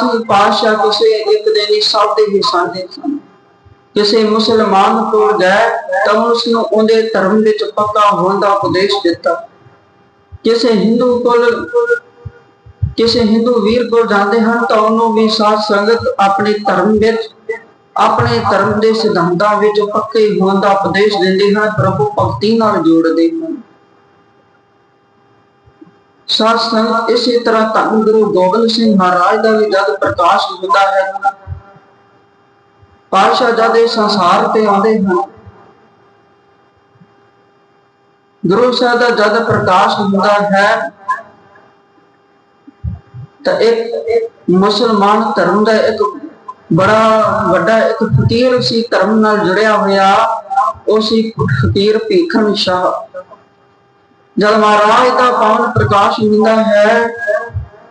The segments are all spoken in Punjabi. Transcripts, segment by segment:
ਸਿੰਘ ਪਾਤਸ਼ਾਹ ਕਿਸੇ ਇੱਕ ਦਿਨ ਹੀ ਸਭ ਦੇ ਹਿੱਸਾ ਦੇ ਸਨ। ਕਿਸੇ ਮੁਸਲਮਾਨ ਕੋਲ ਗਏ ਤਾਂ ਉਸ ਨੂੰ ਉਹਦੇ ਧਰਮ ਵਿੱਚ ਪੱਕਾ ਹੋਣ ਦਾ ਉਪਦੇਸ਼ ਦਿੱਤਾ। ਕਿਸੇ ਹਿੰਦੂ ਕੋਲ, ਕਿਸੇ ਹਿੰਦੂ ਵੀਰ ਕੋਲ ਜਾਂਦੇ ਹਨ ਤਾਂ ਉਹਨੂੰ ਵੀ ਸਾਧ ਸੰਗਤ ਆਪਣੇ ਧਰਮ ਵਿੱਚ, ਆਪਣੇ ਧਰਮ ਦੇ ਸਿਧਾਂਤਾਂ ਵਿੱਚ ਪੱਕੇ ਹੋਣ ਦਾ ਉਪਦੇਸ਼ ਦਿੰਦੇ ਹਨ, ਪ੍ਰਭੂ ਭਗਤੀ ਨਾਲ ਜੋੜਦੇ। ਹਨ ਸਾਧ ਸੰਗਤ, ਇਸੇ ਤਰ੍ਹਾਂ ਧੰਨ ਗੁਰੂ ਗੋਬਿੰਦ ਸਿੰਘ ਮਹਾਰਾਜ ਦਾ ਵੀ ਜਦ ਪ੍ਰਕਾਸ਼ ਹੁੰਦਾ ਹੈ, ਪਾਤਸ਼ਾਹ ਜਦ ਇਸ ਸੰਸਾਰ ਤੇ ਆਉਂਦੇ ਹਨ, ਗੁਰੂ ਸਾਹਿਬ ਦਾ ਜਦ ਪ੍ਰਕਾਸ਼ ਹੁੰਦਾ ਹੈ, ਤਾਂ ਇੱਕ ਮੁਸਲਮਾਨ ਧਰਮ ਦਾ ਇੱਕ ਬੜਾ ਵੱਡਾ ਇੱਕ ਫਕੀਰ ਸੀ, ਧਰਮ ਨਾਲ ਜੁੜਿਆ ਹੋਇਆ, ਉਹ ਸੀ ਫਕੀਰ ਭੀਖਨ ਸ਼ਾਹ ਜਦ ਮਹਾਰਾਜ ਦਾ ਪਾਵਨ ਪ੍ਰਕਾਸ਼ ਹੁੰਦਾ ਹੈ,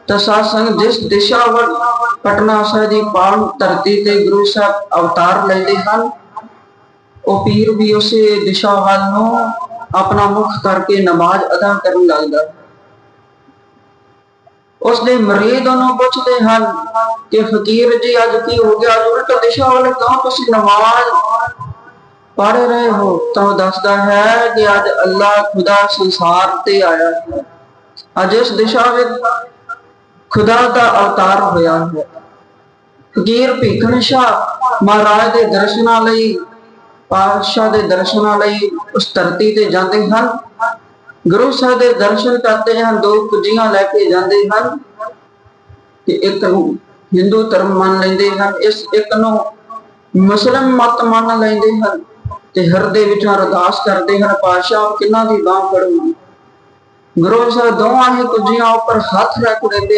ਤਾਂ ਸਾਧ ਸੰਗਤ ਜਿਸ ਦਿਸ਼ਾ ਵੱਲ ਪਟਨਾ ਸਾਹਿਬ ਦੀ ਪਾਵਨ ਧਰਤੀ ਤੇ ਗੁਰੂ ਸਾਹਿਬ ਅਵਤਾਰ ਲੈਂਦੇ ਹਨ, ਉਹ ਪੀਰ ਵੀ ਉਸੇ ਦਿਸ਼ਾ ਵੱਲ ਨੂੰ ਆਪਣਾ ਮੁਖ ਕਰਕੇ ਨਮਾਜ਼ ਅਦਾ ਕਰਨ ਲੱਗਦਾ। ਹੈ ਉਸ ਦੇ ਮਰੀਦ ਉਹਨੂੰ ਪੁੱਛਦੇ ਹਨ ਕਿ ਫਕੀਰ ਜੀ ਅੱਜ ਕੀ ਹੋ ਗਿਆ? ਉਲਟ ਦਿਸ਼ਾ ਵੱਲ ਕਿਉਂ ਤੁਸੀਂ ਨਮਾਜ਼ ਪੜ ਰਹੇ ਹੋ ਤਾਂ ਦੱਸਦਾ ਹੈ ਕਿ ਅੱਜ ਅੱਲਾ ਖੁਦਾ ਸੰਸਾਰ ਤੇ ਆਇਆ ਹੈ। ਅੱਜ ਇਸ ਦਿਸ਼ਾ ਵਿੱਚ ਖੁਦਾ ਦਾ ਅਵਤਾਰ ਹੋਇਆ ਹੈ। ਫਕੀਰ ਭੀਖਣ ਸ਼ਾਹ ਮਹਾਰਾਜ ਦੇ ਦਰਸ਼ਨਾਂ ਲਈ, ਪਾਤਸ਼ਾਹ ਦੇ ਦਰਸ਼ਨਾਂ ਲਈ ਉਸ ਧਰਤੀ ਤੇ ਜਾਂਦੇ ਹਨ। ਗੁਰੂ ਸਾਹਿਬ ਦੇ ਦਰਸ਼ਨ ਕਰਦੇ ਹਨ, ਦੋ ਕੁਜੀਆਂ ਲੈ ਕੇ ਜਾਂਦੇ ਹਨ। ਕਿ ਇੱਕ ਨੂੰ ਹਿੰਦੂ ਧਰਮ ਮੰਨ ਲੈਂਦੇ ਹਨ, ਇਸ ਇੱਕ ਨੂੰ ਮੁਸਲਮ ਮਤ ਮੰਨ ਲੈਂਦੇ ਹਨ। ਤੇ ਹਿਰਦੇ ਵਿੱਚੋਂ ਅਰਦਾਸ ਕਰਦੇ ਹਨ, ਪਾਤਸ਼ਾਹ ਕਿੰਨਾ ਦੀ ਬਾਹ ਫੜੂਗੀ। ਗੁਰੂ ਸਾਹਿਬ ਦੋਵਾਂ ਹੀ ਕੁਜੀਆਂ ਉੱਪਰ ਹੱਥ ਰੱਖ ਦਿੰਦੇ